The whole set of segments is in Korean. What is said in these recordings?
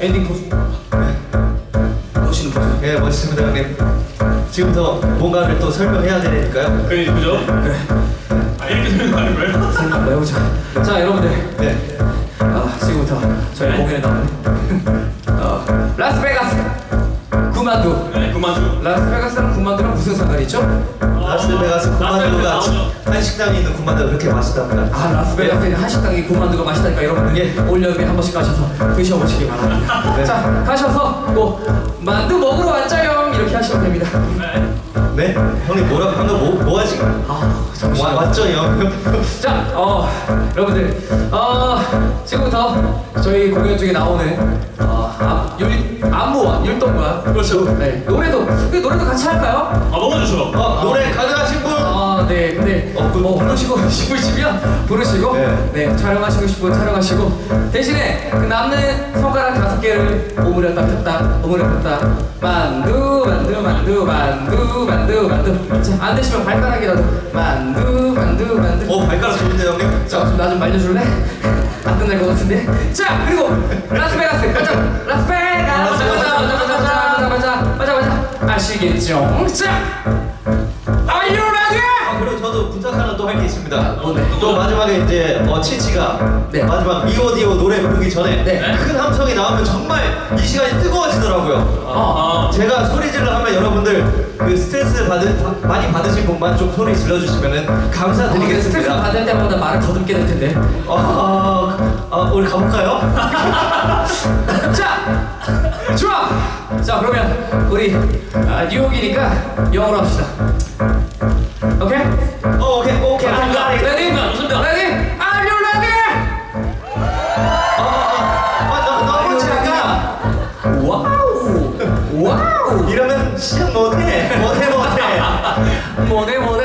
엔딩 포즈. 네. 멋있는 포즈. 예, 멋있습니다, 형님. 지금부터 뭔가를 또 설명해야 되니까요. 그, 그죠? 그래. 네. 아, 이렇게 설명하는 거예요? 생각 한번 해보자. 자, 여러분들. 네. 아, 지금부터 저희 공연에 나오는 한 식당에 있는 구만두가 그렇게 맛있답니다. 아 라스베가스에 있는 한식당이 구만두가 맛있다니까 여러분들 예. 올여름에 한 번씩 가셔서 드셔보시기 바랍니다 네. 자 가셔서 뭐 만두 먹으러 왔자요 이렇게 하시면 됩니다 네. 네? 형님 뭐라 방금 뭐, 뭐 하지? 아 와, 잠시만요 맞죠 형? 자, 어, 여러분들, 어, 지금부터 저희 공연 중에 나오는 어, 아, 율, 안무와 율동과 그렇죠. 네, 노래도 그 노래도 같이 할까요? 아 너무 좋죠. 어, 노래 가능하신 분? 네. 근데 어, 뭐 부르시고 싶으시면 부르시고 네. 네, 촬영하시고 싶으면 촬영하시고 대신에 그 남는 손가락 다섯 개를 오므렸다 폈다 오므렸다 폈다 만두 만두 만두 만두 만두 만두 자, 안 되시면 발가락이라도 만두 만두 만두 어 발가락 좋은데 형님? 자, 나 좀 말려줄래? 안 끝날 것 같은데 자, 그리고 라스베가스 가자 라스베가스 가자 가자 가자 가자 가자 가자 아시겠죠? 자! Are you ready? 아, 하나 또 할 게 있습니다. 뭔데? 또 마지막에 이제 어, 치치가 네. 마지막 미오디오 노래 부르기 전에 네. 큰 함성이 나오면 정말 이 시간이 뜨거워지더라고요. 어, 아. 제가 소리 질러 하면 여러분들 그 스트레스 받으, 바- 많이 받으신 분만 좀 소리 질러 주시면은 스트레스 감사드리겠습니다. 받을 때마다 말을 더듬게 될 텐데. 아, 아, 우리 가볼까요? 자, 좋아. 자, 그러면 우리 아, 뉴욕이니까 영어로 합시다. 抹给我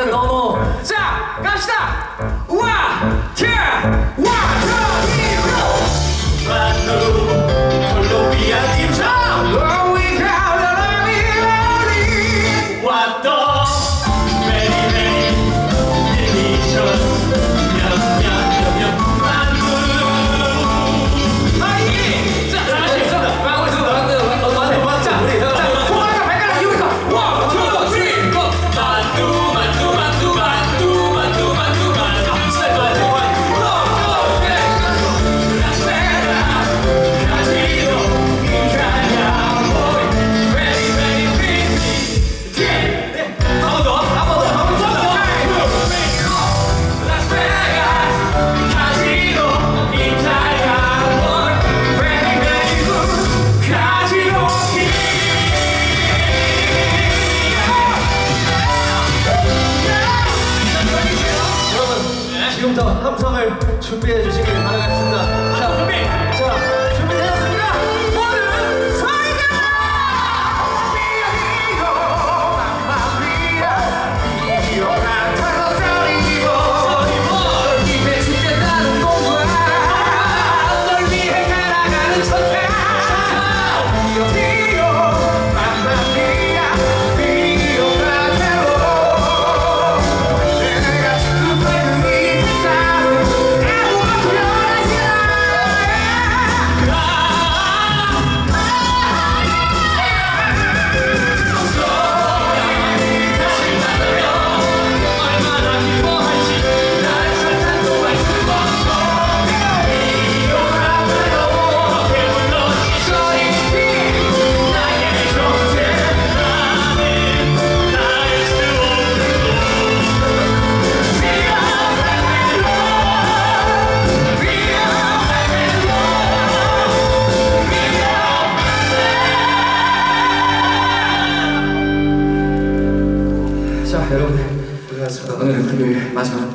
오늘은 금요일 마지막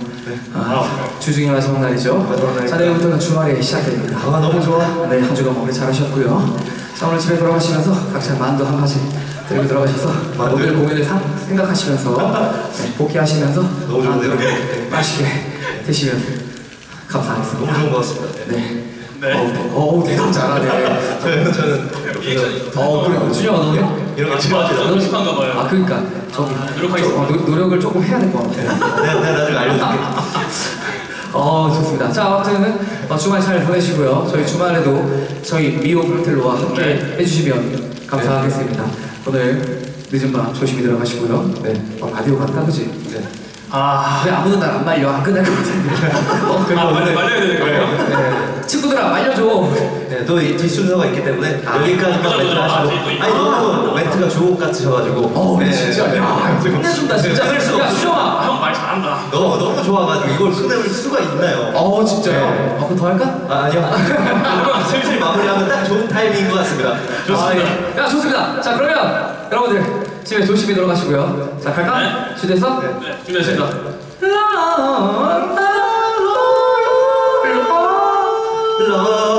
아, 주중의 마지막 날이죠 마지막 날이다. 자 내일부터는 주말이 시작됩니다 아, 너무 좋아. 네, 한 주간 마무리 잘하셨고요. 자, 오늘 집에 돌아가시면서 각자 만두 한 가지 들고 들어가셔서 만두? 오늘 공연을 상, 생각하시면서 네, 복귀하시면서 너무 좋은데요? 만두를 네. 맛있게 드시면 감사하겠습니다. 너무 좋은 것 같습니다. 네. 네. 어우, 어우, 대답 잘하네. 저는, 저는 어, 그래. 준영아, 너는? 이런 거 아, 좋아합니다. 너무 익숙한가 봐요. 아, 그러니까 저기 노력하겠습니다. 어, 노, 노력을 조금 해야 될 것 같아. 내가, 내가 나중에 알려줄게. 어 좋습니다. 자 아무튼 어, 주말 잘 보내시고요. 저희 주말에도 저희 미오 프로텔로와 함께 네. 해주시면 감사하겠습니다. 오늘 늦은 밤 조심히 들어가시고요. 네. 어, 라디오 같다, 그지? 네. 아, 왜 아무도 날 안 말려? 안 끝날 것 같은데. 어, 아 말려 말려야 되는 거예요? 네. 친구들아, 말려줘. 네, 또 이 뒷순서가 있기 때문에 여기까지만 그죠, 멘트. 하시고 아, 또 있- 아니 너무 멘트가 주옥 같으셔가지고 어, 네. 진짜. 야, 끝내준다, 진짜. 끊을 수가 야, 없어요. 수정아. 형 말 잘한다. 너무 너무 좋아가지고 이걸 끊을 수가 있나요? 어, 진짜요? 네. 어, 그럼 더 할까? 아, 아니요 슬슬 마무리하면 딱 좋은 타이밍인 것 같습니다 좋습니다. 아, 예. 야, 좋습니다. 자, 그러면 여러분들 집에 조심히 들어가시고요. 자, 갈까? 네. 준비됐어? 네, 준비했습니다. 러